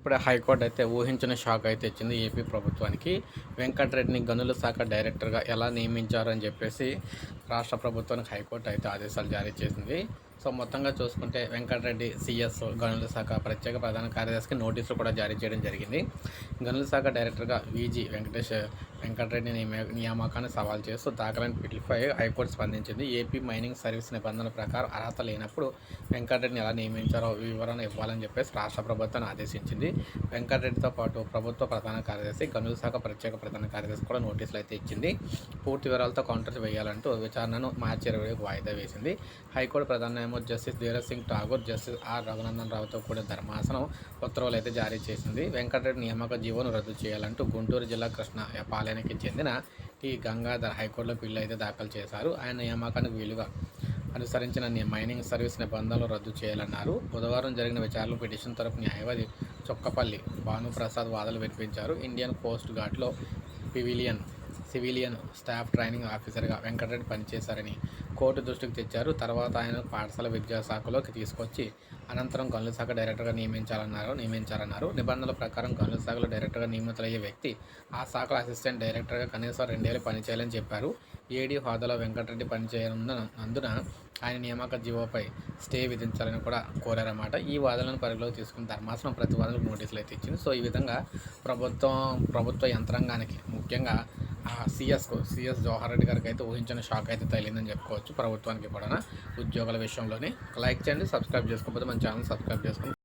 ఇప్పుడే హైకోర్టు అయితే ఊహించిన షాక్ అయితే ఇచ్చింది ఏపీ ప్రభుత్వానికి. వెంకటరెడ్డిని గనుల శాఖ డైరెక్టర్గా ఎలా నియమించారు అని చెప్పేసి రాష్ట్ర ప్రభుత్వానికి హైకోర్టు అయితే ఆదేశాలు జారీ చేసింది. సో మొత్తంగా చూసుకుంటే వెంకటరెడ్డి సిఎస్ గనుల శాఖ ప్రత్యేక ప్రధాన కార్యదర్శికి నోటీసులు కూడా జారీ చేయడం జరిగింది. గనుల శాఖ డైరెక్టర్గా వీజీ వెంకటేష్ వెంకటరెడ్డి నియామకాన్ని సవాల్ చేస్తూ దాఖలైన పిటిపై హైకోర్టు స్పందించింది. ఏపీ మైనింగ్ సర్వీస్ నిబంధనల ప్రకారం అర్హత లేనప్పుడు వెంకటరెడ్డిని ఎలా నియమించారో వివరణ ఇవ్వాలని చెప్పేసి రాష్ట్ర ప్రభుత్వాన్ని ఆదేశించింది. వెంకటరెడ్డితో పాటు ప్రభుత్వ ప్రధాన కార్యదర్శి గనుల శాఖ ప్రత్యేక ప్రధాన కార్యదర్శి కూడా నోటీసులు అయితే ఇచ్చింది. పూర్తి వివరాలతో కౌంటర్ వేయాలంటూ విచారణను మార్చి ఇరవై వాయిదా వేసింది. హైకోర్టు ప్రధాన న్యాయమూర్తి justice Dhiraj Singh Thakur justice R Raghunandan రావుతో కూడిన ధర్మాసనం ఉత్తర్వులు అయితే జారీ చేసింది. వెంకటరెడ్డి నియామక జీవోను రద్దు చేయాలంటూ గుంటూరు జిల్లా కృష్ణ పాలెనికి చెందిన టి గంగాధర్ హైకోర్టులో బిల్లు అయితే దాఖలు చేశారు. ఆయన నియామకానికి వీలుగా అనుసరించిన ని- మైనింగ్ సర్వీస్ నిబంధనలు రద్దు చేయాలన్నారు. బుధవారం జరిగిన విచారణ పిటిషన్ తరపు న్యాయవాది చొక్కపల్లి భానుప్రసాద్ వాదనలు వినిపించారు. ఇండియన్ కోస్ట్ గార్డ్లో పివిలియన్ సివిలియన్ స్టాఫ్ ట్రైనింగ్ ఆఫీసర్గా వెంకటరెడ్డి పనిచేశారని కోర్టు దృష్టికి తెచ్చారు. తర్వాత ఆయన పాఠశాల విద్యాశాఖలోకి తీసుకొచ్చి అనంతరం గనుల శాఖ డైరెక్టర్గా నియమించాలన్నారు నియమించారన్నారు. నిబంధనల ప్రకారం గనుల శాఖలో డైరెక్టర్గా నియమితులయ్యే వ్యక్తి ఆ శాఖలో అసిస్టెంట్ డైరెక్టర్గా కనీసం రెండేళ్ళు పనిచేయాలని చెప్పారు. ఏడీ హోదాలో వెంకటరెడ్డి పనిచేయనందున ఆయన నియామక జీవోపై స్టే విధించాలని కూడా కోరారన్నమాట. ఈ వాదనలను పరిగణలోకి తీసుకుని ధర్మాసనం ప్రతివాదనకు నోటీసులు అయితే ఇచ్చింది. సో ఈ విధంగా ప్రభుత్వం ప్రభుత్వ యంత్రాంగానికి ముఖ్యంగా సిఎస్కు సిఎస్ జవహర్ రెడ్డి గారికి అయితే ఊహించిన షాక్ అయితే తగిలిందని చెప్పుకోవచ్చు. ప్రభుత్వానికి కూడా ఉద్యోగాల విషయంలోనే. లైక్ చేయండి సబ్స్క్రైబ్ చేసుకోకపోతే మన ఛానల్ సబ్స్క్రైబ్ చేసుకోండి.